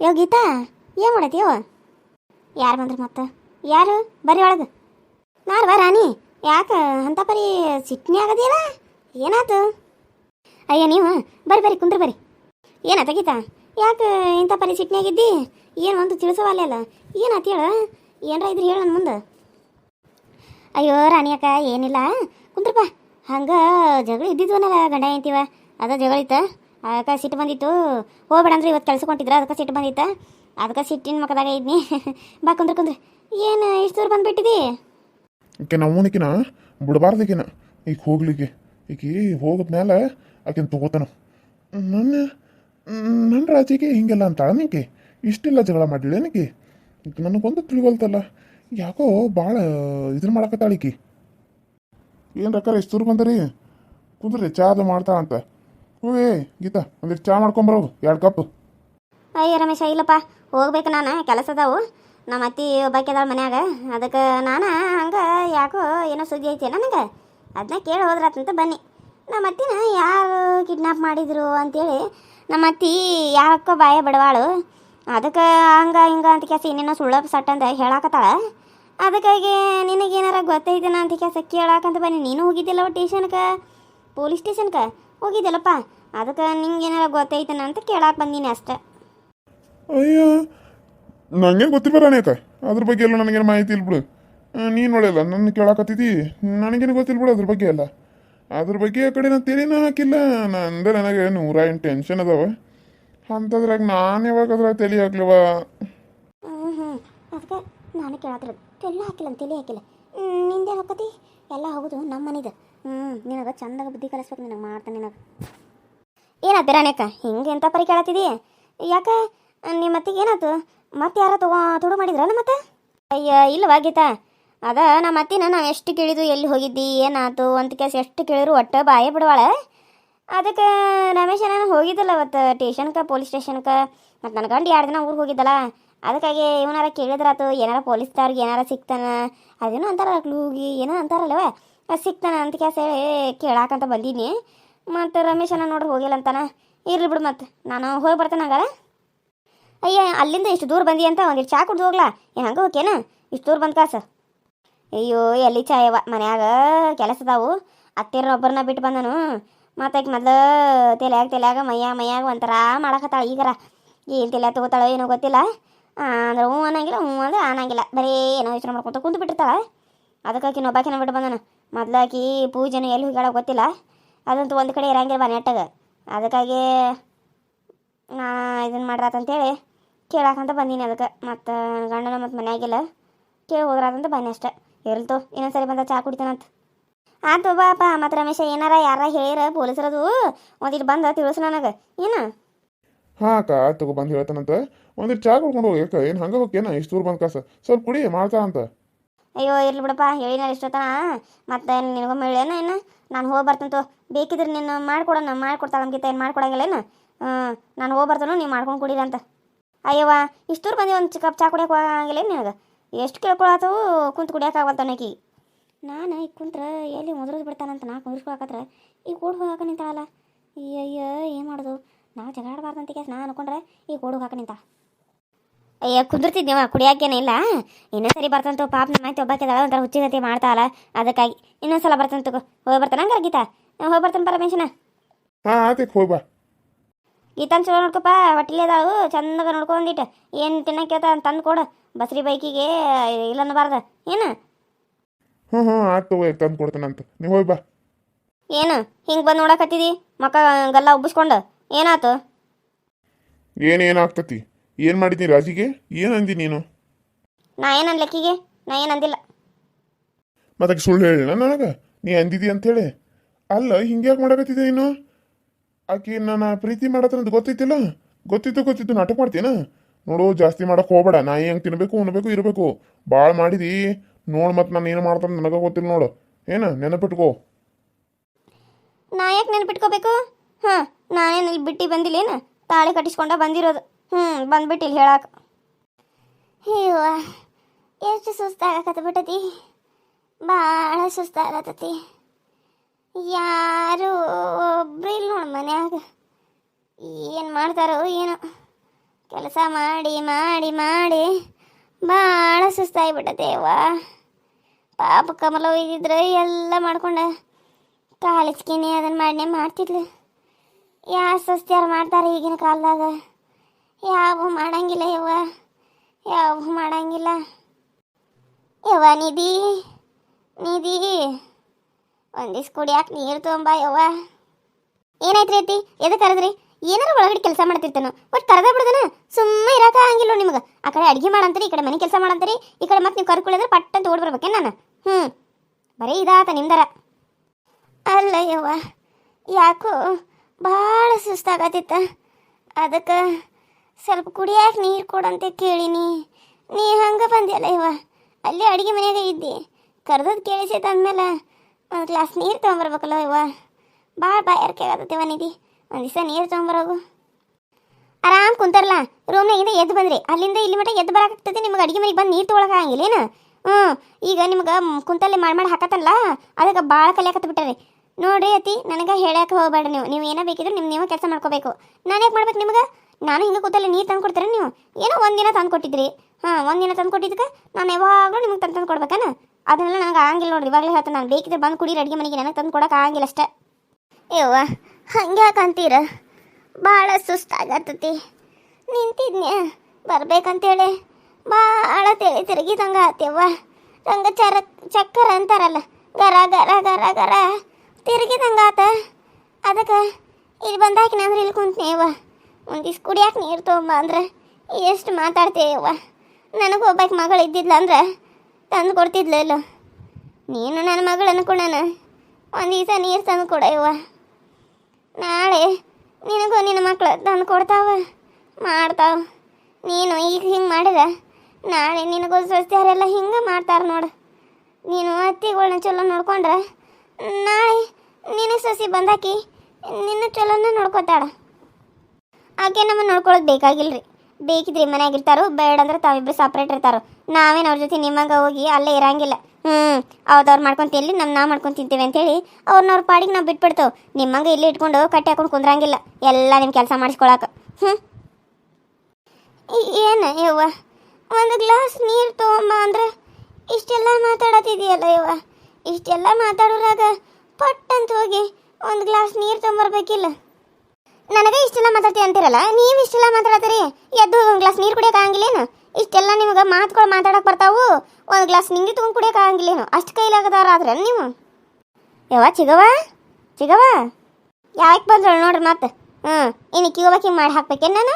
ಯೋ ಗೀತಾ, ಏನು ಮಾಡತ್ತೀಯೋ ಯಾರು ಬಂದ್ರು ಮತ್ತೆ? ಯಾರು? ಬರ್ರಿ ಒಳಗೆ. ನಾರ್ವ ರಾಣಿ. ಯಾಕೆ ಅಂತ ಪರಿ ಸಿಟ್ನಿ ಆಗದಿಲ್ಲ ಏನಾತು? ಅಯ್ಯ, ನೀವು ಬರ್ರಿ ಬರ್ರಿ, ಕುಂದ್ರ ಬರ್ರಿ. ಏನಾತ ಗೀತಾ? ಯಾಕೆ ಇಂಥ ಪರಿ ಸಿಟ್ನಿ ಆಗಿದ್ದಿ ಏನು ಒಂದು ತಿಳಿಸವಲ್ಲ ಅಲ್ಲ ಏನಾತ ಹೇಳು? ಏನರ ಇದ್ರಿ ಹೇಳ ನನ್ನ ಮುಂದೆ. ಅಯ್ಯೋ, ರಾಣಿ ಅಕ್ಕ, ಏನಿಲ್ಲ. ಕುಂದ್ರಪ್ಪ ಹಂಗೆ ಜಗಳ ಇದ್ದಿದ್ವನಲ್ಲ ಗಂಡ ಅಂತೀವ ಅದ ಜಗಳ ಇತ್ತ. ಅದಕ್ಕೆ ಸಿಟ್ಟು ಬಂದಿತ್ತು. ಹೋಗ್ಬೇಡ ಅಂದ್ರೆ ಇವತ್ತು ಕೆಲಸ ಅದಕ್ಕೆ ಸಿಟ್ಟು ಬಂದಿತ್ತ? ಅದಕ್ಕೆ ಸಿಟ್ಟಿನ ಮಕ್ಕದಾಗ ಇದ್ನಿ. ಬಾ ಕುಂದ್ರ ಕುಂದ್ರ. ಏನು ಇಷ್ಟು ದೂರ ಬಂದುಬಿಟ್ಟಿದಿ? ಈಕೆ ನಮ್ಮನಿಕಿನ ಬಿಡಬಾರ್ದಿಕಿನ ಈಗ ಹೋಗ್ಲಿಕ್ಕೆ. ಈಕಿ ಹೋಗದ್ಮೇಲೆ ಆಕಿನ ತಗೋತಾನು. ನನ್ನ ನನ್ನ ರಾಜಿಗೆ ಹಿಂಗೆಲ್ಲ ಅಂತಾಳ ನಿಂಕೆ ಇಷ್ಟಿಲ್ಲ ಜಗಳ ಮಾಡಿಲ್ಲ ನಿಂಗೆ ನನಗೊಂದು ತಿಳಿವಲ್ತಲ್ಲ ಯಾಕೋ ಭಾಳ ಇದನ್ನ ಮಾಡಕತ್ತಾಳಿಕಿ ಏನು ರೊಕ್ಕ ಎಷ್ಟು ದೂರ ಬಂದರಿ? ಕುಂದ್ರಿ ಚಾದು ಮಾಡ್ತಾಳ ಅಂತ. ಹೋಗೇ ಗೀತಾ, ಒಂದಿಷ್ಟು ಚಾ ಮಾಡ್ಕೊಂಬರೋದು ಎರಡು ಕಪ್. ಅಯ್ಯ ರಮೇಶ, ಇಲ್ಲಪ್ಪ, ಹೋಗ್ಬೇಕು ನಾನು, ಕೆಲಸ ಅದಾವು. ನಮ್ಮ ಅತ್ತಿ ಒಬ್ಬಾಕಿ ಅದಾಳ ಮನ್ಯಾಗ, ಅದಕ್ಕೆ ನಾನು ಹಂಗೆ ಯಾಕೋ ಏನೋ ಸುದ್ದಿ ಐತಿ ನನಗೆ. ಅದನ್ನ ಕೇಳಿ ಹೋದ್ರಾತಂತ ಬನ್ನಿ. ನಮ್ಮ ಅತ್ತಿನ ಯಾರು ಕಿಡ್ನಾಪ್ ಮಾಡಿದ್ರು ಅಂತೇಳಿ, ನಮ್ಮ ಅತ್ತಿ ಯಾಕೋ ಬಾಯ ಬಡವಾಳು. ಅದಕ್ಕೆ ಹಂಗ ಹಿಂಗೆ ಅಂತ ಕೆಲಸ ಇನ್ನೇನೋ ಸುಳ್ಳ ಸಟ್ ಅಂತ ಹೇಳಾಕತ್ತಾಳ. ಅದಕ್ಕಾಗಿ ನಿನಗೇನಾರ ಗೊತ್ತೈತೇನ ಅಂತ ಕೆಲಸ ಕೇಳಾಕಂತ ಬನ್ನಿ. ನೀನು ಹೋಗಿದ್ದಿಲ್ಲ ಟೇಷನ್ಗೆ ಪೊಲೀಸ್ ಸ್ಟೇಷನ್ಗೆ ಹೋಗಿದ್ದಿಲ್ಲಪ್ಪ ಅದಕ್ಕೆ ನಿಂಗೆ ಏನಾರ ಗೊತ್ತೈತನ ಅಂತ ಕೇಳಾಕ ಬಂದೀನಿ ಅಷ್ಟೆ. ಅಯ್ಯೋ ನನಗೆ ಗೊತ್ತಿಲ್ಲ ಅನೇಕ ಅದ್ರ ಬಗ್ಗೆ ಎಲ್ಲ ನನಗೇನು ಮಾಹಿತಿ ಇಲ್ಲ ಬಿಡು. ನೀನು ನೋಡಿಲ್ಲ ನನ್ನ ಕೇಳಾಕತ್ತಿದ್ದಿ ನನಗೇನು ಗೊತ್ತಿಲ್ಲ ಬಿಡು ಅದ್ರ ಬಗ್ಗೆ ಎಲ್ಲ. ಅದ್ರ ಬಗ್ಗೆ ಆ ಕಡೆ ನಾನು ತಿಳಿನ ಹಾಕಿಲ್ಲ. ನಂದ ನನಗೆ ನೂರ ಎಂಟು ಟೆನ್ಷನ್ ಅದಾವ. ಅಂಥದ್ರಾಗ ನಾನು ಯಾವಾಗ ಅದ್ರಾಗ ತಲೆ ಹಾಕ್ಲವ? ಹ್ಞೂ ಹ್ಞೂ ಅದಕ್ಕೆ ನಾನು ಕೇಳತ್ತಿರೋದು ತಲೆ ಹಾಕಿಲ್ಲ ತಲೆ ಹಾಕಿಲ್ಲ. ನಿಂದೆ ಹಾಕತಿ? ಎಲ್ಲ ಹೌದು ನಮ್ಮ ಮನಿದು ಹ್ಞೂ ನಿನಗೆ ಚಂದಾಗ ಬುದ್ಧಿ ಕಲಿಸ್ಬೇಕು, ನಿನಗೆ ಮಾಡ್ತಾನೆ ನಿನಗೆ. ಏನಾಯ್ತು ರಾಣೇಕ ಹಿಂಗೆ ಎಂತ ಪರಿ ಕೇಳತ್ತಿದಿ ಯಾಕೆ? ನಿಮ್ಮ ಮತ್ತಿಗೆ ಏನಾಯ್ತು ಮತ್ತೆ ಯಾರ ತಗೋ, ತುಡು ಮಾಡಿದ್ರಲ್ಲ ಮತ್ತೆ? ಅಯ್ಯ ಇಲ್ಲವಾ ಗೀತಾ? ಅದ ನಮ್ಮ ಅತ್ತಿನ ನಾವು ಎಷ್ಟು ಕೇಳಿದ್ವು, ಎಲ್ಲಿ ಹೋಗಿದ್ದಿ ಏನಾಯ್ತು ಅಂತ ಕೇಸ್ ಎಷ್ಟು ಕೇಳಿದ್ರು ಒಟ್ಟು ಬಾಯೇ ಬಿಡವಾಳ. ಅದಕ್ಕೆ ರಮೇಶ ನಾನು ಹೋಗಿದ್ದಲ್ಲ ಅವತ್ತು ಸ್ಟೇಷನ್ಗೆ ಪೊಲೀಸ್ ಸ್ಟೇಷನ್ಗೆ ಮತ್ತು ನನ್ನ ಗಂಡು ಎರಡು ದಿನ ಊರಿಗೆ ಹೋಗಿದ್ದಲ್ಲ. ಅದಕ್ಕಾಗಿ ಇವನಾರ ಕೇಳಿದ್ರಾತು, ಏನಾರ ಪೊಲೀಸ್ದವ್ರಿಗೆ ಏನಾರ ಸಿಗ್ತಾನ ಅದೇನೋ ಅಂತಾರಲ್ಲ, ಕ್ಲೂಗಿ, ಏನೋ ಅಂತಾರಲ್ಲವ. ಸಿಗ್ತಾನ ಅಂತ ಕ್ಯಾಸ ಹೇಳಿ ಕೇಳಾಕಂತ ಬಂದೀನಿ. ಮತ್ತು ರಮೇಶನ ನೋಡ್ರಿ ಹೋಗಿಲ್ಲ ಅಂತಾನೆ. ಇರ್ಲಿ ಬಿಡು ಮತ್ತೆ. ನಾನು ಹೋಗಿ ಬರ್ತೇನೆ ಹಂಗಾರ. ಅಯ್ಯ, ಅಲ್ಲಿಂದ ಇಷ್ಟು ದೂರ ಬಂದಿ ಅಂತ ಒಂದಿಷ್ಟು ಚಾ ಕುಡ್ದು ಹೋಗ್ಲಾ? ಏನು ಹಂಗೆ ಓಕೆನ ಇಷ್ಟು ದೂರ ಬಂದ ಕಾಸ. ಅಯ್ಯೋ, ಎಲ್ಲಿ ಚಾಯವ ಮನ್ಯಾಗ ಕೆಲಸ ಅದಾವು. ಅತ್ತಿರ ಒಬ್ಬರನ್ನ ಬಿಟ್ಟು ಬಂದನು. ಮತ್ತೆ ಆಕೆ ಮೊದ್ಲು ತಲೆಯಾಗ ತಲೆಯಾಗ ಮೈಯಾಗ ಮೈಯಾಗ ಒಂಥರ ಮಾಡಕತ್ತಾಳ ಈಗರ. ಏನು ತಲೆ ತಗೋತಾಳೋ ಏನೋ ಗೊತ್ತಿಲ್ಲ. ಅಂದ್ರೆ ಹ್ಞೂ ಅನ್ನಂಗಿಲ್ಲ, ಹ್ಞೂ ಅಂದ್ರೆ ಅನ್ನಂಗಿಲ್ಲ. ಬರೀ ಏನೋ ಯೋಚನೆ ಮಾಡ್ಕೊತ ಕುಂತು ಬಿಟ್ಟಿರ್ತಾಳೆ ಅದಕ್ಕೆ ಆಕಿ ಒಬ್ಬಾಕಿನ ಬಿಟ್ಟು ಬಂದನು. ಮೊದ್ಲು ಪೂಜೆನೂ ಎಲ್ಲಿ ಹೋಗ್ಯಾಳ ಗೊತ್ತಿಲ್ಲ. ಅದಂತೂ ಒಂದು ಕಡೆ ಇರಂಗಿಲ್ಲ ಬಾ ನೆಟ್ಟಾಗ. ಅದಕ್ಕಾಗಿ ನಾ ಇದನ್ನು ಮಾಡ್ರಾತಂತೇಳಿ ಕೇಳಾಕಂತ ಬಂದೀನಿ ಅದಕ್ಕೆ. ಮತ್ತು ಗಂಡನ ಮತ್ತು ಮನೆಯಾಗಿಲ್ಲ. ಕೇಳಿ ಹೋದ್ರಾತಂತ ಬನ್ನಿ ಅಷ್ಟೆ. ಇರಲ್ತು ಇನ್ನೊಂದ್ಸರಿ ಬಂದ ಚಾ ಕುಡಿತಾನಂತ. ಆತು ಬಾಪ ಮತ್ತು ರಮೇಶ ಏನಾರ ಯಾರ ಹೇಳಿರ ಪೊಲೀಸರದು? ಒಂದಿಟ್ಟು ಬಂದ ತಿಳಿಸು ನನಗೆ. ಏನು? ಹಾಂ ಅಕ್ಕ ತಗೋ ಬಂದು ಹೇಳ್ತಾನಂತ. ಒಂದಿಟ್ಟು ಚಾ ಕುಡ್ಕೊಂಡು ಹೋಗಿ ಅಕ್ಕ. ಏನು ಹಂಗೆ ಹೋಗ್ಯೇನ? ಇಷ್ಟು ದೂರ ಬಂದ ಕಾಸ ಸ್ವಲ್ಪ ಕುಡಿ ಮಾಡ್ತಾ ಅಂತ ಅಯ್ಯೋ, ಇರ್ಲಿ ಬಿಡಪ್ಪ ಹೇಳಿನ ಇಷ್ಟೊತ್ತನ. ಮತ್ತೆ ನಿನಗೊಮ್ಮೆ ಹೇಳೇನ ಏನು ನಾನು ಹೋಗಿ ಬರ್ತಂತು ಬೇಕಿದ್ರೆ ನೀನು ಮಾಡ್ಕೊಡೋಣ ಮಾಡ್ಕೊಡ್ತಾಳೆ ನಮ್ಗಿಂತ ಏನು ಮಾಡ್ಕೊಡಂಗಿಲ್ಲೇನು ನಾನು ಹೋಗಿ ಬರ್ತಾನು, ನೀವು ಮಾಡ್ಕೊಂಡು ಕುಡೀರಿ ಅಂತ. ಅಯ್ಯವ್ವ ಇಷ್ಟೂರು ಬಂದು ಒಂದು ಕಪ್ ಚಾ ಕುಡಿಯೋಕೆ ಹೋಗಂಗಿಲ್ಲ ನಿನಗೆ? ಎಷ್ಟು ಕೇಳ್ಕೊಳತ್ತವು ಕುಂತು ಕುಡಿಯೋಕ್ಕಾಗಲ್ತ ನಕಿ ನಾನು ಈಗ ಕುಂತ್ರೆ ಎಲ್ಲಿ ಮುದ್ರದ್ ಬಿಡ್ತಾನಂತ ನಾ ಕುಂದಿರ್ಸ್ಕೊಳಕತ್ರ ಈಗ ಓಡ್ ಹೋಗಾಕ ನಿಂತಾಳಲ್ಲ. ಅಯ್ಯಯ್ಯ, ಏನು ಮಾಡೋದು? ನಾವು ಜಗಾಡಬಾರ್ದಂತ ಕೇಸ್ ನಾ ಅನ್ಕೊಂಡ್ರೆ ಈಗ ಓಡ್ ಹೋಗಾಕ ನಿಂತ ಅಯ್ಯ ಕುಂದಿರ್ತಿದ್ನೇವ ಕುಡಿಯಾಕೇನೇ ಇಲ್ಲ. ಇನ್ನೊಂದ್ಸರಿ ಬರ್ತಂತು ಪಾಪ ನಮ್ಮ ಆಯ್ತು ಒಬ್ಬಾಕಿದಾಳ ಒಂಥರ ಹುಚ್ಚಿಗತಿ ಮಾಡ್ತಾವಲ್ಲ ಅದಕ್ಕಾಗಿ. ಇನ್ನೊಂದ್ಸಲ ಬರ್ತಂತ ಹೋಗಿ ಬರ್ತಾನ ಹಂಗಾರ ಗೀತಾ? ಹೋಗಿ ಬರ್ತಾನೆ ಪರಮೇಶನ ಹಾಂ ಆತಕ್ಕೆ ಹೋಗಿ ಬಾ. ಗೀತಾನ್ ಚಲೋ ನೋಡ್ಕೊಪ್ಪ ಹೊಟ್ಟಿಲಿ ಅದಾಳು ಚಂದಾಗ ನೋಡ್ಕೊಂಡಿಟ್ಟು ಏನು ತಿನ್ನಕ್ಕೆ ಅಂತ ತಂದು ಕೊಡು. ಬಸ್ರಿ ಬೈಕಿಗೆ ಇಲ್ಲ ಅನ್ನಬಾರ್ದು ಏನು? ಹ್ಞೂ ಹ್ಞೂ ಆಯ್ತು ತಗೋ ತಂದು ಕೊಡ್ತಾನಂತ ನೀವು ಹೋಗಿ ಬಾ. ಏನು? ಹಿಂಗೆ ಬಂದು ನೋಡಕತ್ತಿದಿ? ಮಕ್ಕ ಗಲ್ಲ ಉಬ್ಬಿಸ್ಕೊಂಡು. ಏನಾತು? ಏನೇನಾಗ್ತತಿ ಏನು ಮಾಡಿದ್ದೀನಿ ರಾಜಿಗೆ ಏನಂದಿ ನೀನು? ನಾ ಏನಂದ ಲೆಕ್ಕಿಗೆ ನಾ ಏನಂದಿಲ್ಲ ಮತ್ತೆ ಸುಳ್ಳು ಹೇಳಿಲ್ಲ ನನಗೆ? ನೀ ಅಂದಿದಿ ಅಂತೇಳಿ ಅಲ್ಲ ಹಿಂಗ್ಯಾಕೆ ಮಾಡಕತ್ತಿದ್ದೆ ನೀನು? ಆಕೆ ನನ್ನ ಪ್ರೀತಿ ಮಾಡತ್ತಂತ ಗೊತ್ತಿತ್ತಿಲ್ಲ ಗೊತ್ತಿತ್ತು ಗೊತ್ತಿತ್ತು ನಾಟಕ ಮಾಡ್ತೀನ ನೋಡು ಜಾಸ್ತಿ ಮಾಡಕ್ಕೆ ಹೋಗ್ಬೇಡ. ನಾ ಹೆಂಗೆ ತಿನ್ಬೇಕು ಉಣ್ಬೇಕು ಇರಬೇಕು. ಭಾಳ ಮಾಡಿದಿ. ನೋಡು ಮತ್ತೆ ನಾನು ಏನು ಮಾಡ್ತಾನೆ ನನಗೆ ಗೊತ್ತಿಲ್ಲ ನೋಡು. ಏನು ನೆನಪಿಟ್ಕೋ. ನಾ ಯಾಕೆ ನೆನಪಿಟ್ಕೋಬೇಕು? ಹಾಂ ನಾನೇನು ಇಲ್ಲಿ ಬಿಟ್ಟು ಬಂದಿಲ್ಲೇನು? ತಾಳೆ ಕಟ್ಟಿಸ್ಕೊಂಡ ಬಂದಿರೋದು. ಹ್ಞೂ ಬಂದ್ಬಿಟ್ಟು ಇಲ್ಲಿ ಹೇಳಕ್ಕೆ ಅಯ್ಯೋ, ಎಷ್ಟು ಸುಸ್ತಾಗಕತ್ತ ಬಿಟ್ಟತಿ. ಭಾಳ ಸುಸ್ತಾಗತ್ತತಿ ಯಾರು ಒಬ್ರು ಇಲ್ಲ ನೋಡಿ ಮನ್ಯಾಗ. ಏನು ಮಾಡ್ತಾರೋ ಏನೋ. ಕೆಲಸ ಮಾಡಿ ಮಾಡಿ ಮಾಡಿ ಭಾಳ ಸುಸ್ತಾಗಿ ಅವ್ವ ಪಾಪ ಕಮಲ ಒಯ್ದಿದ್ರೆ ಎಲ್ಲ ಮಾಡ್ಕೊಂಡ. ಕಾಲಿಸ್ಕಿನಿ ಅದನ್ನು ಮಾಡಿನೇ ಮಾಡ್ತಿದ್ಲು. ಯಾರು ಸುಸ್ತಿಯಾರು ಮಾಡ್ತಾರೆ ಈಗಿನ ಕಾಲದಾಗ? ಯಾವ ಮಾಡಂಗಿಲ್ಲ ಯವ್ವ. ಯಾವು ಮಾಡಂಗಿಲ್ಲ. ಯವ್ವ ನಿಧಿ ನಿಧಿ. ಒಂದಿಸ್ ಕುಡಿಯಾಕ ನೀರು ತೊಗೊಂಬ ಯವ್ವ. ಏನಾಯ್ತು ರೀತಿ ಎದಕ್ಕೆ ಕರೆದ್ರಿ? ಏನಾರು ಒಳಗಡೆ ಕೆಲಸ ಮಾಡ್ತಿರ್ತಾನು? ಒಟ್ಟು ಕರೆದ ಬಿಡ್ದನ? ಸುಮ್ಮನೆ ಇರಕ ಹಂಗಿಲ್ಲ ನಿಮ್ಗೆ. ಆ ಕಡೆ ಅಡುಗೆ ಮಾಡಂತೀರಿ, ಈ ಕಡೆ ಮನೆ ಕೆಲಸ ಮಾಡಂತೀರಿ, ಈ ಕಡೆ ಮತ್ತೆ ನೀವು ಕರ್ಕೊಳ್ಳಿದ್ರೆ ಪಟ್ ಅಂತ ಓಡಿ ಬರ್ಬೇಕೇನು ನಾನು? ಹ್ಞೂ ಬರೀ ಇದಾತ ನಿಮ್ದರ. ಅಲ್ಲ ಯವ್ವ, ಯಾಕೋ ಭಾಳ ಸುಸ್ತಾಗತ್ತಿತ್ತ. ಅದಕ್ಕೆ ಸ್ವಲ್ಪ ಕುಡಿಯಾಕೆ ನೀರು ಕೊಡಂತ ಕೇಳಿನಿ. ನೀ ಹಂಗೆ ಬಂದಿಲ್ಲ ಇವ? ಅಲ್ಲಿ ಅಡುಗೆ ಮನೆಯಾಗ ಇದ್ದಿ. ಕರೆದದ್ದು ಕೇಳಿಸೈತೆ ಅಂದಮೇಲೆ ಒಂದು ಗ್ಲಾಸ್ ನೀರು ತೊಗೊಂಬರ್ಬೇಕಲ್ಲ ಇವ? ಭಾಳ ಬಾಯಾರಿಕೆ ಆಗತ್ತವ ನಿಧಿ. ಒಂದು ದಿವಸ ನೀರು ತೊಗೊಂಬರೋಗು. ಆರಾಮ್ ಕುಂತಾರಲ್ಲ ರೂಮ್ನಾಗಿಂದ ಎದ್ದು ಬಂದ್ರಿ. ಅಲ್ಲಿಂದ ಇಲ್ಲಿ ಮಟ್ಟ ಎದ್ದು ಬರಾಕತ್ತೈತಿ. ನಿಮ್ಗೆ ಅಡುಗೆ ಮನೆಗೆ ಬಂದು ನೀರು ತೊಗೊಳಕಾಗಿಲ್ಲೇನು ಹ್ಞೂ ಈಗ ನಿಮ್ಗೆ ಕುಂತಲ್ಲಿ ಮಾಡಿ ಮಾಡಿ ಹಾಕತ್ತಲ್ಲ? ಅದಕ್ಕೆ ಭಾಳ ಕಲಿಯಾಕತ್ತು ಬಿಟ್ಟಾರೆ ನೋಡ್ರಿ ಅತಿ ನನಗೆ ಹೇಳಕ್ಕೆ ಹೋಗಬೇಡ ನೀವು. ನೀವು ಏನೋ ಬೇಕಿದ್ರೆ ನಿಮ್ಮ ನೀವು ಕೆಲಸ ಮಾಡ್ಕೋಬೇಕು. ನಾನು ಯಾಕೆ ಮಾಡ್ಬೇಕು ನಿಮ್ಗೆ? ನಾನು ಹಿಂಗೆ ಕೂತಲ್ಲಿ ನೀರು ತಂದು ಕೊಡ್ತೀರ ನೀವು? ಏನೋ ಒಂದಿನ ತಂದು ಕೊಟ್ಟಿದ್ರಿ. ಹಾಂ ಒಂದಿನ ತಂದು ಕೊಟ್ಟಿದ್ದಕ್ಕೆ ನಾನು ಯಾವಾಗಲೂ ನಿಮ್ಗೆ ತಂದು ತಂದು ಕೊಡ್ಬೇಕಾನ? ಅದನ್ನೆಲ್ಲ ನನಗೆ ಆಗಂಗಿಲ್ಲ ನೋಡ್ರಿ. ಇವಾಗಲೇ ಹೇಳ್ತೇನೆ ನಾನು. ಬೇಕಿದ್ರೆ ಬಂದು ಕುಡೀರಿ, ಅಡುಗೆ ಮನೆಗೆ. ನನಗೆ ತಂದು ಕೊಡೋಕೆ ಆಗಂಗಿಲ್ಲ ಅಷ್ಟೇ. ಯವ್ವ ಹಂಗೆ ಅಂತೀರ? ಭಾಳ ಸುಸ್ತಾಗತ್ತತಿ. ನಿಂತಿದ್ನ್ಯ? ಬರ್ಬೇಕಂತೇಳಿ. ಭಾಳ ತಿಳಿ ತಿರುಗಿದಂಗೆ ಆತ್ಯವ್ವ ರಂಗ ಚರ, ಚಕ್ಕರ ಅಂತಾರಲ್ಲ. ಗರ ಗರ ಗರ ಗರ. ತಿರುಗಿದಂಗೆ ಆತ. ಅದಕ್ಕೆ ಇಲ್ಲಿ ಬಂದಾಕಿನ ಅಂದ್ರೆ ಇಲ್ಲಿ ಕುಂತ್ನೇವ ಒಂದಿಷ್ಟು ಕುಡಿಯಕ್ಕೆ ನೀರು ತೊಗೊಂಬ ಅಂದ್ರೆ ಎಷ್ಟು ಮಾತಾಡ್ತೀಯವ್ವ? ನನಗೆ ಒಬ್ಬಾಕಿ ಮಗಳು ಇದ್ದಿದ್ಲ ಅಂದ್ರೆ ತಂದು ಕೊಡ್ತಿದ್ಲಲ್ಲ ನೀನು ನನ್ನ ಮಗಳು ಅನ್ಕೊಂಡನ? ಒಂದು ದಿವಸ ನೀರು ತಂದು ಕೊಡಯ್ಯವ್ವ. ನಾಳೆ ನಿನಗೂ ನಿನ್ನ ಮಕ್ಳು ತಂದು ಕೊಡ್ತಾವ, ಮಾಡ್ತಾವ. ನೀನು ಈಗ ಹಿಂಗೆ ಮಾಡಿದ ನಾಳೆ ನಿನಗೂ ಸಸ್ಯಾರೆಲ್ಲ ಹಿಂಗೆ ಮಾಡ್ತಾರೆ ನೋಡು. ನೀನು ಅತ್ತಿಗಳನ್ನ ಚಲೋ ನೋಡ್ಕೊಂಡ್ರೆ ನಾಳೆ ನಿನ್ನ ಸಸಿ ಬಂದಾಕಿ ನಿನ್ನ ಚಲೋನ ನೋಡ್ಕೋತಾಳ. ಆಕೆ ನಮ್ಮನ್ನು ನೋಡ್ಕೊಳ್ಳೋದು ಬೇಕಾಗಿಲ್ರಿ. ಬೇಕಿದ್ರೆ ಮನ್ಯಾಗಿರ್ತಾರೋ ಬೇಡ ಅಂದ್ರೆ ತಾವಿಬ್ರು ಸಪ್ರೇಟ್ ಇರ್ತಾರೋ. ನಾವೇನು ಅವ್ರ ಜೊತೆ ನಿಮ್ಮಂಗ ಹೋಗಿ ಅಲ್ಲೇ ಇರಂಗಿಲ್ಲ. ಹ್ಞೂ ಅವ್ರದವ್ರು ಮಾಡ್ಕೊಂಡು ತಿನ್ಲಿ ನಮ್ಮ ನಾವು ಮಾಡ್ಕೊಂಡು ತಿಂತೀವಿ ಅಂತೇಳಿ ಅವ್ರನ್ನ ಅವ್ರ ಪಾಡಿಗೆ ನಾವು ಬಿಟ್ಬಿಡ್ತೇವೆ. ನಿಮ್ಮಂಗೆ ಇಲ್ಲಿ ಇಟ್ಕೊಂಡು ಕಟ್ಟಿ ಹಾಕೊಂಡು ಕುಂದ್ರಂಗಿಲ್ಲ. ಎಲ್ಲ ನಿಮ್ಮ ಕೆಲಸ ಮಾಡಿಸ್ಕೊಳಕ. ಹ್ಞೂ ಏನು ಯವ್ವ? ಒಂದು ಗ್ಲಾಸ್ ನೀರು ತೊಗೊಂಬ ಅಂದ್ರೆ ಇಷ್ಟೆಲ್ಲ ಮಾತಾಡತ್ತಿದೆಯಲ್ಲ ಯವ್ವ? ಇಷ್ಟೆಲ್ಲ ಮಾತಾಡೋರಾಗ ಪಟ್ಟಂತ ಹೋಗಿ ಒಂದು ಗ್ಲಾಸ್ ನೀರು ತೊಗೊಂಬರ್ಬೇಕಿಲ್ಲ. ನನಗೆ ಇಷ್ಟೆಲ್ಲ ಮಾತಾಡ್ತೀವಿ ಅಂತೀರಲ್ಲ? ನೀವು ಇಷ್ಟೆಲ್ಲ ಮಾತಾಡತ್ತೀರಿ? ಎದ್ದು ಒಂದು ಗ್ಲಾಸ್ ನೀರು ಕುಡಿಯೋಕೆ ಆಗಂಗಿಲ್ಲೇನು? ಇಷ್ಟೆಲ್ಲ ನಿಮಗೆ ಮಾತುಗಳು ಮಾತಾಡಕ್ಕೆ ಬರ್ತಾವು. ಒಂದು ಗ್ಲಾಸ್ ನಿಂಗೆ ಆಗಂಗಿಲ್ಲ ಆಗಂಗಿಲ್ಲೇನು? ಅಷ್ಟು ಕೈಲಾಗದಾರ ಆದ್ರೆ ನೀವು? ಯಾವ ಚಿಗವ ಚಿಗವ ಯಾವಕ್ಕೆ ಬಂದ್ರು ನೋಡ್ರಿ ಮತ್ತೆ? ಹ್ಞೂ ಇನ್ನು ಕಿಗೋಬಕ್ಕೆ ಹಿಂಗೆ ಮಾಡಿ ಹಾಕ್ಬೇಕೇನು ನಾನು?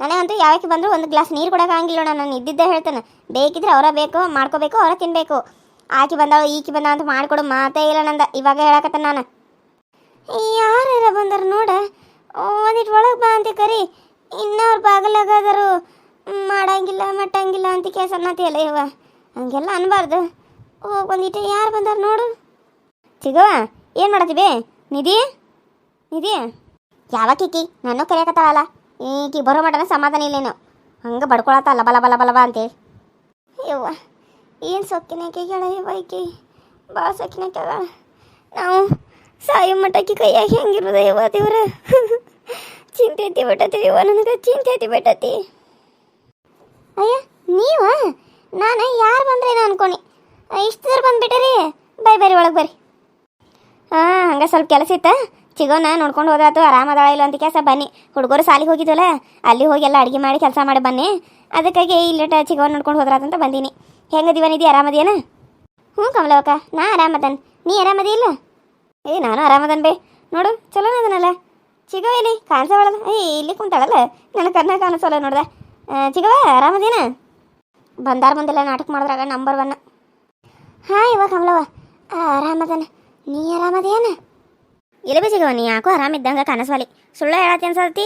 ನನಗಂತೂ ಯಾವಕ್ಕೆ ಬಂದರೂ ಒಂದು ಗ್ಲಾಸ್ ನೀರು ಕೊಡೋಕೆ ಆಗಿಲ್ಲ ನಾನು. ಇದ್ದಿದ್ದೇ ಹೇಳ್ತಾನೆ. ಬೇಕಿದ್ರೆ ಅವರ ಬೇಕು, ಮಾಡ್ಕೋಬೇಕು, ಅವರ ತಿನ್ನಬೇಕು ಆಕಿ ಬಂದಾಳು, ಈಕಿ ಬಂದ ಅಂತ ಮಾಡಿಕೊಡು ಮಾತೇ ಇಲ್ಲ ನಂದ. ಇವಾಗ ಹೇಳಕತ್ತ ನಾನು? ಯಾರು ಬಂದಾರ ನೋಡ? ಒಂದಿಟ್ಟು ಒಳಗೆ ಬಾ ಅಂತ ಕರಿ. ಇನ್ನವ್ರು ಬಾಗಲಾಗದರು ಮಾಡಂಗಿಲ್ಲ, ಮಟ್ಟಂಗಿಲ್ಲ ಅಂತ ಕೇಸ ಅನ್ನತಿಯಲ್ಲ ಇವ ಹಂಗೆಲ್ಲ ಅನ್ಬಾರ್ದು. ಹೋಗಿ ಬಂದಿಟ್ಟು ಯಾರು ಬಂದಾರ ನೋಡು. ಸಿಗವ ಏನು ಮಾಡತ್ತೀವಿ ನಿಧಿ? ನಿಧಿ? ಯಾವಕ್ಕೀಕಿ ನಾನು ಕರೆಯಕತ್ತಾಳಲ್ಲ. ಈಕಿ ಬರೋ ಮಟನ ಸಮಾಧಾನ ಇಲ್ಲೇನು. ಹಂಗೆ ಬಡ್ಕೊಳತ್ತಲ್ಲ ಬಲ ಬಲ ಬಲ ಬಾ ಅಂತೇಳಿ ಯವ್ವ, ಏನು ಸೊಕ್ಕಿನಕ್ಕೆ ಕೇಳ ಯವ್ವ ಈಕಿ? ಭಾಳ ಸೊಕ್ಕಿನಕ್ಕೆ ಅದ ನಾವು ಸಾಯೋ ಮಟ್ಟಕ್ಕೆ ಕೈಯಾಗಿ ಹೆಂಗಿರೋದ ಯವ್ವ ದೇವ್ರ? ಚಿಂತೆ ಐತಿ ಬಿಟ್ಟತಿ ಯವ್ವ ನನಗೆ ಚಿಂತೆ ಐತಿ ಬಿಟ್ಟತಿ ಅಯ್ಯ, ನೀವ? ನಾನು ಯಾರು ಬಂದ್ರೇನೋ ಅನ್ಕೊನಿ. ಇಷ್ಟು ದೂರ ಬಂದ್ಬಿಟ್ಟರಿ, ಬೈ ಬರ್ರಿ ಒಳಗೆ ಬರ್ರಿ. ಹಾಂ ಹಂಗೆ ಸ್ವಲ್ಪ ಕೆಲಸ ಇತ್ತ? ಚಿಗೋನ ನೋಡ್ಕೊಂಡು ಹೋದಾತು ಆರಾಮದಾಳ ಇಲ್ಲ ಅಂತ ಕೆಲಸ, ಬನ್ನಿ. ಹುಡುಗರು ಸಾಲಿಗೆ ಹೋಗಿದ್ವಲ್ಲ, ಅಲ್ಲಿ ಹೋಗಿ ಎಲ್ಲ ಅಡುಗೆ ಮಾಡಿ ಕೆಲಸ ಮಾಡಿ ಬನ್ನಿ. ಅದಕ್ಕಾಗಿ ಇಲ್ಲಿಟ ಚಿಗೋನ್ ನೋಡ್ಕೊಂಡು ಹೋದ್ರಾತಂತ ಬಂದೀನಿ. ಹೆಂಗ ದಿವನಿದಿ ಆರಾಮದಿಯನ? ಹ್ಞೂ ಕಮಲವಕ್ಕ ನಾ ಆರಾಮದನ್. ನೀ ಆರಾಮದಿ ಇಲ್ಲ? ಏ, ನಾನು ಆರಾಮದನ್ ಬೇ. ನೋಡು ಚಲೋ ಅದನಲ್ಲ. ಚಿಗವ ಇಲ್ಲಿ ಕಾಣಿಸವಳಲ್ಲ ಏ, ಇಲ್ಲಿ ಕುಂತಾಳಲ್ಲ. ನನ್ನ ಕರ್ನ ಕಾಣಿಸೋಲ್ಲ ನೋಡ್ದೆ. ಚಿಗವ ಆರಾಮದೇನ ಬಂದಾರ ಬಂದಿಲ್ಲ ನಾಟಕ ಮಾಡಿದ್ರಾಗ ನಂಬರ್ ಒನ್ ಹಾಂ ಇವ ಕಮಲವ ಆರಾಮದನ. ನೀ ಆರಾಮದೇನ ಇಲ್ಲ ಬೇಸಿಗವ ನೀ ಯಾಕೋ ಆರಾಮಿದ್ದಂಗೆ ಕನಸವಾಲಿ ಸುಳ್ಳ ಹೇಳತ್ತಿ ಅನ್ಸಲ್ತಿ?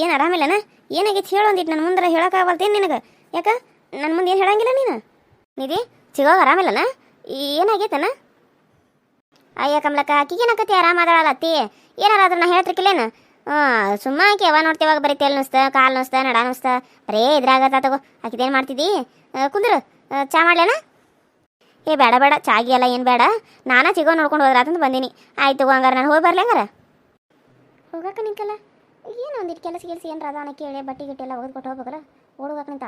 ಏನು ಆರಾಮಿಲ್ಲನ? ಏನಾಗಿತ್ತು ಹೇಳು ಒಂದಿಟ್ಟು ನನ್ನ ಮುಂದೆ ಹೇಳೋಕ್ಕಾಗಲ್ತೇನು ನಿನಗೆ? ಯಾಕ? ನನ್ನ ಮುಂದೆ ಏನು ಹೇಳಂಗಿಲ್ಲ ನೀನು? ನಿಧಿ ಸಿಗೋ ಆರಾಮಿಲ್ಲನ? ಏನಾಗೈತನ? ಅಯ್ಯ ಕಮಲಕ್ಕ ಆಕಿಗೇನಾಕತಿ ಆರಾಮಾದಳಲ್ಲ ಅತ್ತಿ. ಏನಾರ ಅದ್ರ ನಾ ಹೇಳ್ತಿರ್ಕಿಲ್ಲೇನು? ಹಾಂ ಸುಮ್ಮ ಆಕಿ ಯಾವ ನೋಡ್ತೇವಾಗ ಬರೀ ತೇಲ್ ನುಸ್ತ, ಕಾಲು ನುಸ್ತ, ನಡ ನುಸ್ತ. ಬರೇ ಇದ್ರಾಗತ್ತ ತಗೋ, ಆಕಿದೇನು ಮಾಡ್ತಿದ್ದಿ ಕುಂದ್ರು ಚಾ ಮಾಡ್ಲೇನ? ಏ, ಬೇಡ ಬೇಡ, ಚಾಗಿ ಅಲ್ಲ ಏನು ಬೇಡ. ನಾನಾ ಚಿಗೋ ನೋಡ್ಕೊಂಡು ಹೋದ್ರಾತಂತ ಬಂದೀನಿ. ಆಯ್ತು ಹಂಗಾರೆ, ನಾನು ಹೋಗಿ ಬರ್ಲಿ ಹಂಗಾರ. ಹೋಗಕ್ಕ ನಿಂಕಲ್ಲ ಏನು ಒಂದಿಟ್ಟು ಕೆಲಸ ಕೆಲಸ ಏನು ಅದಾನ ಕೇಳಿ, ಬಟ್ಟೆ ಗಿಟ್ಟೆ ಎಲ್ಲ ಒಗೆದು ಕೊಟ್ಟು ಹೋಗ್ಬೇಕಲ್ಲ ಓಡೋಗಕ್ಕೆ ನಿಂತ?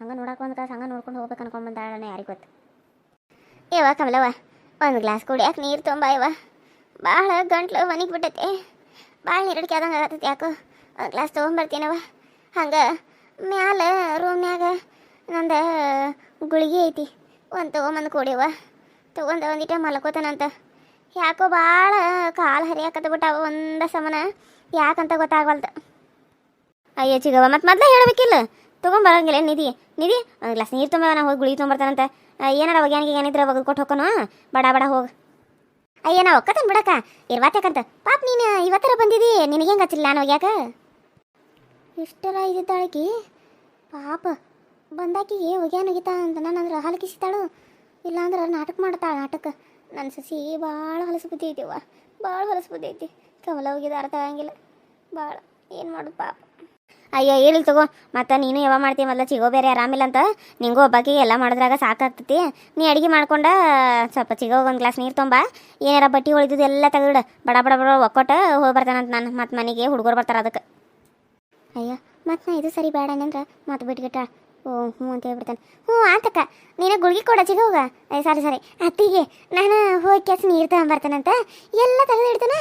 ಹಂಗೆ ನೋಡಕ್ಕೆ ಒಂದು ಕಾಸು, ಹಂಗೆ ನೋಡ್ಕೊಂಡು ಹೋಗ್ಬೇಕು ಅನ್ಕೊಂಡ್ ಬಂದಾಳಣ್ಣ ಯಾರಿಗೆ ಗೊತ್ತು? ಏವಾ ಕಮಲವ್ವ ಒಂದು ಗ್ಲಾಸ್ ಕುಡಿಯಾಕೆ ನೀರು ತುಂಬ ಇವ? ಭಾಳ ಗಂಟ್ಲು ಒಣಗಿ ಬಿಟ್ಟೈತೆ ಭಾಳ ನೀರಡಿಕೆ ಆದಂಗೆ ಆಗತ್ತೈತಿ ಯಾಕೋ? ಒಂದು ಗ್ಲಾಸ್ ತೊಗೊಂಬರ್ತೀನವ. ಹಂಗೆ ಮ್ಯಾಲ ರೂಮ್ನ್ಯಾಗ ನಂದು ಗುಳಿಗೆ ಐತಿ. ಒಂದು ತೊಗೊಂಬಂದು ಕುಡಿಯವ ತೊಗೊಂಡು ಒಂದಿಟ ಮಲ್ಕೋತಾನಂತ. ಯಾಕೋ ಭಾಳ ಕಾಲು ಹರಿಯಾಕತ್ತ ಬಿಟ್ಟಾವ ಒಂದ ಸಮನ. ಯಾಕಂತ ಗೊತ್ತಾಗವಲ್ದು. ಅಯ್ಯೋ ಚಿಗವ ಮತ್ತೆ ಮೊದಲೇ ಹೇಳಬೇಕಿಲ್ಲ? ತೊಗೊಂಬರಂಗಿಲ್ಲ. ನಿಧಿ ನಿಧಿ, ಒಂದು ಗ್ಲಾಸ್ ನೀರು ತುಂಬ ನಾ ಹೋಗಿ ಗುಳಿ ತೊಗೊಂಬರ್ತಾನಂತ. ಏನಾರ ಒಗ್ಯಾನಿಗೆ ಏನಿದ್ರೆ ಒಗದು ಕೊಟ್ಟು ಹೋಗೋನು ಬಡ ಬಡ, ಹೋಗಿ. ಅಯ್ಯ, ನಾ ಒಕ್ಕತನ್ ಬಿಡಕ್ಕ. ಇರ್ವಾತ್ಯಾಕಂತ. ಪಾಪ, ನೀನು ಇವತ್ತರ ಬಂದಿದಿ. ನಿನಗೆ ಹೆಂಗೆ ಹಚ್ಚಿಲ್ಲ ನಾನು ಒಗ್ಯಾಕ? ಇಷ್ಟರ ಇದ್ದಿದ್ದಾಳಕಿ ಪಾಪ, ಬಂದಾಕಿಗೆ ಒಗ್ಯಾನ ಒಗಿತಾ ಅಂತ ನಾನು ಅಂದ್ರೆ ಹಲಕಿಸಿತಾಳು. ಇಲ್ಲಾಂದ್ರೆ ನಾಟಕ ಮಾಡ್ತಾಳೆ ನಾಟಕ. ನನ್ನ ಸಸಿ ಭಾಳ ಹೊಲಸು ಬುದ್ಧಿ ಐತಿವ್ವ ಭಾಳ ಹೊಲಸು ಬುದ್ಧಿ ಐತಿ. ಕಮಲ ಹೋಗಿದ ಅರ್ಥ ಆಗಂಗಿಲ್ಲ ಭಾಳ ಏನು ಮಾಡೋದು ಪಾಪ. ಅಯ್ಯೋ ಹೇಳಿ ತಗೋ. ಮತ್ತೆ ನೀನು ಯಾವ ಮಾಡ್ತೀಯ ಮೊದಲ ಚಿಗೋ ಬೇರೆ ಆರಾಮಿಲ್ಲ ಅಂತ. ನಿಂಗೂ ಒಬ್ಬಾಕಿ ಎಲ್ಲ ಮಾಡಿದ್ರಾಗ ಸಾಕಾಗ್ತತಿ. ನೀ ಅಡುಗೆ ಮಾಡ್ಕೊಂಡ ಸ್ವಲ್ಪ ಚಿಗೋ ಒಂದು ಗ್ಲಾಸ್ ನೀರು ತೊಂಬ. ಏನಾರ ಬಟ್ಟೆ ಉಳಿದಿದ್ದು ಎಲ್ಲ ತೆಗೆದಿಡ. ಬಡ ಬಡ ಬಡ ಒಕ್ಕೊಟ್ಟು ಹೋಗಿ ಬರ್ತಾನಂತ ನಾನು. ಮತ್ತೆ ಮನೆಗೆ ಹುಡುಗರು ಬರ್ತಾರೆ ಅದಕ್ಕೆ. ಅಯ್ಯೋ, ಮತ್ತೆ ನಾ ಇದು ಸರಿ ಬೇಡ ಮತ್ತೆ ಬಿಟ್ಗಿಟ್ಟ ಓ, ಹ್ಞೂ ಅಂತ ಹೇಳ್ಬಿಡ್ತಾನೆ. ಹ್ಞೂ, ಆತಕ್ಕ. ನೀನು ಗುಳ್ಗಿ ಕೊಡ ಹೋಗ ಸಾರಿ ಸಾರಿ. ಅತ್ತಿಗೆ, ನಾನು ಹೋಗಿ ಕೆಲ್ಸ ನೀರು ತಗೊಂಬರ್ತಾನಂತ ಎಲ್ಲ ತೆಗೆದು ಇಡ್ತಾನೆ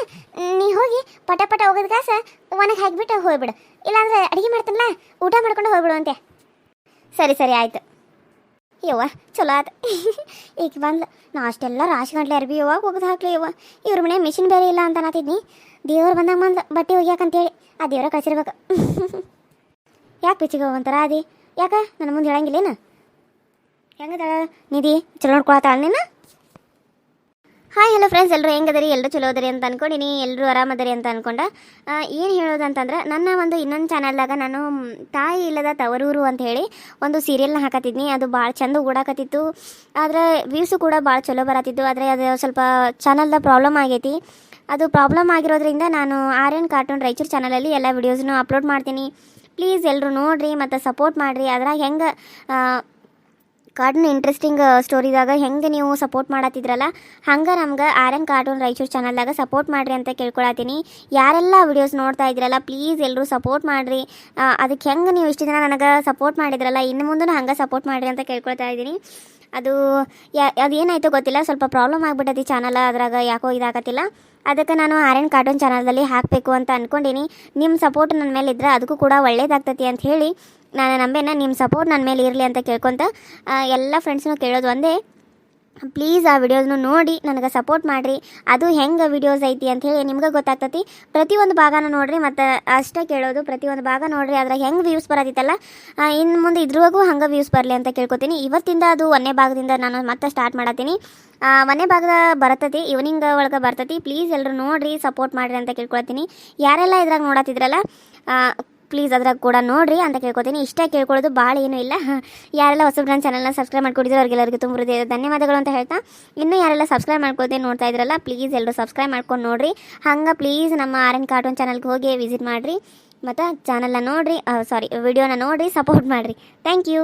ನೀ ಹೋಗಿ ಪಟ ಪಟ ಹೋಗೋದು ಕಾಸ ಒನಗೆ ಹಾಕಿಬಿಟ್ಟು ಹೋಗ್ಬಿಡು. ಇಲ್ಲಾಂದ್ರೆ ಅಡುಗೆ ಮಾಡ್ತಾನಲ್ಲ, ಊಟ ಮಾಡ್ಕೊಂಡು ಹೋಗ್ಬಿಡುವಂತೆ ಸರಿ ಸರಿ, ಆಯ್ತು. ಯವ್ವ, ಚಲೋ ಆಯ್ತು ಈಗ ಬಂದ್ಲ. ನಾ ಅಷ್ಟೆಲ್ಲ ರಾಶಿ ಗಂಟ್ಲೆ ಅರ್ಬಿ ಯಾವಾಗ ಒಗ್ದು ಹಾಕ್ಲಿ ಯವ್ವ. ಇವ್ರ ಮನೆ ಮಿಷಿನ್ ಬೇರೆ ಇಲ್ಲ ಅಂತ ಅನ್ನತಿದ್ನಿ ದೇವ್ರು ಬಂದಾಗ ಬಂದು ಬಟ್ಟೆ ಒಗ್ಯಾಕಂತೇಳಿ ಆ ದೇವ್ರ ಕಳಿಸಿರ್ಬೇಕು. ಯಾಕೆ ಪಿಚ್ಚಿಗೆ ಒಂಥರ ಅದಿ ಯಾಕ? ನನ್ನ ಮುಂದೆ ಹೇಳಂಗಿಲ್ಲೇನು? ಹೆಂಗದ ನಿಧಿ? ಚಲೋ ನೋಡ್ಕೊಳತ್ತಾಳ ನೀನು? ಹಲೋ ಫ್ರೆಂಡ್ಸ್ ಎಲ್ಲರೂ ಹೆಂಗದರಿ? ಎಲ್ಲರೂ ಚಲೋ ಅದರಿ ಅಂತ ಅನ್ಕೊಂಡಿನಿ. ಎಲ್ಲರೂ ಆರಾಮದರಿ ಅಂತ ಅನ್ಕೊಂಡ. ಏನು ಹೇಳೋದು ಅಂತಂದ್ರೆ ನನ್ನ ಒಂದು ಇನ್ನೊಂದು ಚಾನಲ್ದಾಗ ನಾನು ತಾಯಿ ಇಲ್ಲದ ತವರೂರು ಅಂತ ಹೇಳಿ ಒಂದು ಸೀರಿಯಲ್ನ ಹಾಕತ್ತಿದ್ನಿ. ಅದು ಭಾಳ ಚಂದ ಓಡಾಕತ್ತಿತ್ತು ಆದರೆ ವ್ಯೂಸು ಕೂಡ ಭಾಳ ಚಲೋ ಬರತ್ತಿತ್ತು. ಆದರೆ ಅದು ಸ್ವಲ್ಪ ಚಾನಲ್ದ ಪ್ರಾಬ್ಲಮ್ ಆಗೈತಿ. ಅದು ಪ್ರಾಬ್ಲಮ್ ಆಗಿರೋದ್ರಿಂದ ನಾನು ಆರ್ಯನ್ ಕಾರ್ಟೂನ್ ರಾಯಚೂರು ಚಾನಲಲ್ಲಿ ಎಲ್ಲ ವಿಡಿಯೋಸ್ನು ಅಪ್ಲೋಡ್ ಮಾಡ್ತೀನಿ. ಪ್ಲೀಸ್ ಎಲ್ಲರೂ ನೋಡಿರಿ ಮತ್ತು ಸಪೋರ್ಟ್ ಮಾಡಿರಿ. ಅದ್ರಾಗ ಹೆಂಗೆ ಕಾರ್ಟೂನ್ ಇಂಟ್ರೆಸ್ಟಿಂಗ್ ಸ್ಟೋರಿದಾಗ ಹೆಂಗೆ ನೀವು ಸಪೋರ್ಟ್ ಮಾಡತ್ತಿದ್ರಲ್ಲ ಹಂಗೆ ನಮ್ಗೆ ಆರ್ ಎನ್ ಕಾರ್ಟೂನ್ ರಾಯಚೂರು ಚಾನಲ್ದಾಗ ಸಪೋರ್ಟ್ ಮಾಡಿರಿ ಅಂತ ಕೇಳ್ಕೊಳತ್ತೀನಿ ಯಾರೆಲ್ಲ ವಿಡಿಯೋಸ್ ನೋಡ್ತಾ ಇದ್ರಲ್ಲ ಪ್ಲೀಸ್ ಎಲ್ಲರೂ ಸಪೋರ್ಟ್ ಮಾಡಿರಿ. ಅದಕ್ಕೆ ಹೆಂಗೆ ನೀವು ಇಷ್ಟು ದಿನ ನನಗೆ ಸಪೋರ್ಟ್ ಮಾಡಿದ್ರಲ್ಲ, ಇನ್ನು ಮುಂದೂ ಹಂಗೆ ಸಪೋರ್ಟ್ ಮಾಡಿರಿ ಅಂತ ಕೇಳ್ಕೊಳ್ತಾ ಇದ್ದೀನಿ. ಅದು, ಯಾ, ಅದೇನಾಯ್ತೋ ಗೊತ್ತಿಲ್ಲ, ಸ್ವಲ್ಪ ಪ್ರಾಬ್ಲಮ್ ಆಗಿಬಿಟ್ಟೈತಿ ಚಾನಲ್ ಅದ್ರಾಗ, ಯಾಕೋ ಇದಾಗತ್ತಿಲ್ಲ. ಅದಕ್ಕೆ ನಾನು ಆರ್ ಎನ್ ಕಾರ್ಟೂನ್ ಚಾನಲ್ದಲ್ಲಿ ಹಾಕಬೇಕು ಅಂತ ಅಂದ್ಕೊಂಡಿನಿ ನಿಮ್ಮ ಸಪೋರ್ಟ್ ನನ್ನ ಮೇಲೆ ಇದ್ರೆ ಅದಕ್ಕೂ ಕೂಡ ಒಳ್ಳೇದಾಗ್ತತಿ ಅಂತ ಹೇಳಿ ನಾನು ನಂಬೆನ ನಿಮ್ಮ ಸಪೋರ್ಟ್ ನನ್ನ ಮೇಲೆ ಇರಲಿ ಅಂತ ಕೇಳ್ಕೊತ ಎಲ್ಲ ಫ್ರೆಂಡ್ಸ್ನು ಕೇಳೋದು ಒಂದೇ. ಪ್ಲೀಸ್ ಆ ವಿಡಿಯೋಸ್ನು ನೋಡಿ, ನನಗೆ ಸಪೋರ್ಟ್ ಮಾಡಿರಿ. ಅದು ಹೆಂಗೆ ವಿಡಿಯೋಸ್ ಐತಿ ಅಂತ ಹೇಳಿ ನಿಮ್ಗೆ ಗೊತ್ತಾಗ್ತೈತಿ. ಪ್ರತಿಯೊಂದು ಭಾಗನ ನೋಡಿರಿ, ಮತ್ತು ಅಷ್ಟೇ ಕೇಳೋದು, ಪ್ರತಿಯೊಂದು ಭಾಗ ನೋಡ್ರಿ ಅದ್ರಾಗ ಹೆಂಗೆ ವ್ಯೂಸ್ ಬರೋದಿತ್ತಲ್ಲ ಇನ್ನು ಮುಂದೆ ಇದ್ರವಾಗೂ ಹಂಗೆ ವ್ಯೂಸ್ ಬರಲಿ ಅಂತ ಕೇಳ್ಕೊತೀನಿ. ಇವತ್ತಿಂದ ಅದು ಒಂದೇ ಭಾಗದಿಂದ ನಾನು ಮತ್ತೆ ಸ್ಟಾರ್ಟ್ ಮಾಡತ್ತೀನಿ. ಮನೆ ಭಾಗದ ಬರ್ತೈತಿ ಈವ್ನಿಂಗ್ ಒಳಗೆ ಬರ್ತತಿ. ಪ್ಲೀಸ್ ಎಲ್ಲರೂ ನೋಡಿರಿ ಸಪೋರ್ಟ್ ಮಾಡಿರಿ ಅಂತ ಕೇಳ್ಕೊಳ್ತೀನಿ. ಯಾರೆಲ್ಲ ಇದ್ರಾಗ ನೋಡತ್ತಿದ್ರಲ್ಲ ಪ್ಲೀಸ್ ಅದ್ರಾಗ ಕೂಡ ನೋಡ್ರಿ ಅಂತ ಕೇಳ್ಕೊತೀನಿ. ಇಷ್ಟೇ ಕೇಳ್ಕೊಳ್ಳೋದು ಭಾಳ ಏನೂ ಇಲ್ಲ. ಯಾರೆಲ್ಲ ಹೊಸಬ್ರು ನನ್ನ ಚಾನಲ್ನ ಸಬ್ಸ್ಕ್ರೈಬ್ ಮಾಡ್ಕೊಂಡಿದ್ರು ಅವ್ರಿಗೆಲ್ಲರಿಗೂ ತುಂಬ ಹೃದಯದ ಧನ್ಯವಾದಗಳು ಅಂತ ಹೇಳ್ತಾ. ಇನ್ನೂ ಯಾರೆಲ್ಲ ಸಬ್ಸ್ಕ್ರೈಬ್ ಮಾಡ್ಕೊಳ್ತೀನಿ ನೋಡ್ತಾ ಇದ್ರಲ್ಲ ಪ್ಲೀಸ್ ಎಲ್ಲರೂ ಸಬ್ಸ್ಕ್ರೈಬ್ ಮಾಡ್ಕೊಂಡು ನೋಡ್ರಿ. ಹಂಗೆ ಪ್ಲೀಸ್ ನಮ್ಮ ಆರ್ ಎನ್ ಕಾರ್ಟೂನ್ ಚಾನಲ್ಗೆ ಹೋಗಿ ವಿಸಿಟ್ ಮಾಡಿರಿ. ಮತ್ತು ಚಾನಲ್ನ ನೋಡಿರಿ ಸಾರಿ ವಿಡಿಯೋನ ನೋಡಿರಿ ಸಪೋರ್ಟ್ ಮಾಡಿರಿ. Thank you